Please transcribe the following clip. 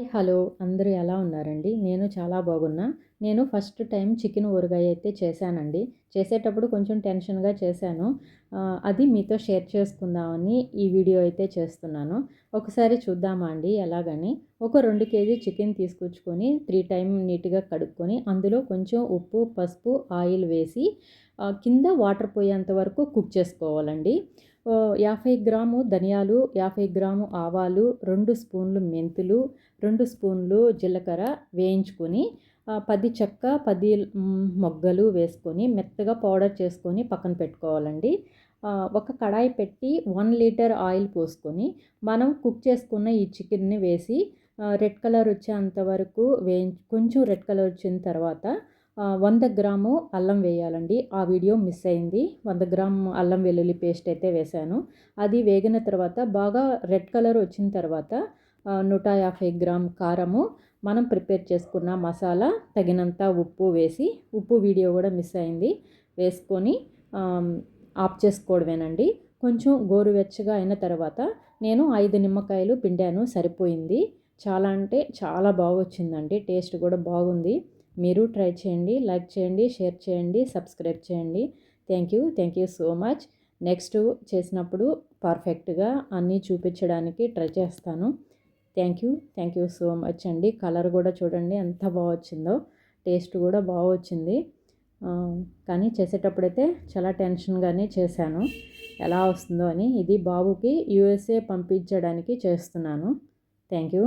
Hello అందరూ ఎలా ఉన్నారండి? నేను చాలా బాగున్నా. నేను ఫస్ట్ టైం చికెన్ ఊరగాయ అయితే చేశానండి. చేసేటప్పుడు కొంచెం టెన్షన్గా చేశాను. అది మీతో షేర్ చేసుకుందామని ఈ వీడియో అయితే చేస్తున్నాను. ఒకసారి చూద్దామా అండి ఎలాగని? ఒక రెండు కేజీ చికెన్ తీసుకొచ్చుకొని త్రీ టైం నీట్గా కడుక్కొని అందులో కొంచెం ఉప్పు పసుపు ఆయిల్ వేసి కింద వాటర్ పోయేంత వరకు కుక్ చేసుకోవాలండి. యాభై గ్రాము ధనియాలు యాభై గ్రాము ఆవాలు రెండు స్పూన్లు మెంతులు రెండు స్పూన్లు జీలకర్ర వేయించుకొని పది చెక్క పది మొగ్గలు వేసుకొని మెత్తగా పౌడర్ చేసుకొని పక్కన పెట్టుకోవాలండి. ఒక కడాయి పెట్టి వన్ లీటర్ ఆయిల్ పోసుకొని మనం కుక్ చేసుకున్న ఈ చికెన్ని వేసి రెడ్ కలర్ వచ్చేంత వరకు వేయి కొంచెం రెడ్ కలర్ వచ్చిన తర్వాత వంద గ్రాము అల్లం వేయాలండి. ఆ వీడియో మిస్ అయింది. వంద గ్రాము అల్లం వెల్లుల్లి పేస్ట్ అయితే వేశాను. అది వేగిన తర్వాత బాగా రెడ్ కలర్ వచ్చిన తర్వాత నూట యాభై గ్రామ్ కారము మనం ప్రిపేర్ చేసుకున్న మసాలా తగినంత ఉప్పు వేసి ఉప్పు వీడియో కూడా మిస్ అయింది. వేసుకొని ఆఫ్ చేసుకోవడమేనండి. కొంచెం గోరువెచ్చగా అయిన తర్వాత నేను ఐదు నిమ్మకాయలు పిండాను సరిపోయింది. చాలా అంటే చాలా బాగొచ్చిందండి టేస్ట్ కూడా బాగుంది. మీరు ట్రై చేయండి లైక్ చేయండి షేర్ చేయండి సబ్స్క్రైబ్ చేయండి. Thank you thank you so much. Next చేసినప్పుడు పర్ఫెక్ట్గా అన్నీ చూపించడానికి ట్రై చేస్తాను. Thank you thank you so much అండి. కలర్ కూడా చూడండి ఎంత బాగా వచ్చిందో టేస్ట్ కూడా బాగా వచ్చింది కానీ చేసేటప్పుడైతే చాలా టెన్షన్గానే చేశాను. ఎలా వస్తుందో అని. ఇది బాబుకి యూఎస్ఏ పంపించడానికి చేస్తున్నాను. Thank you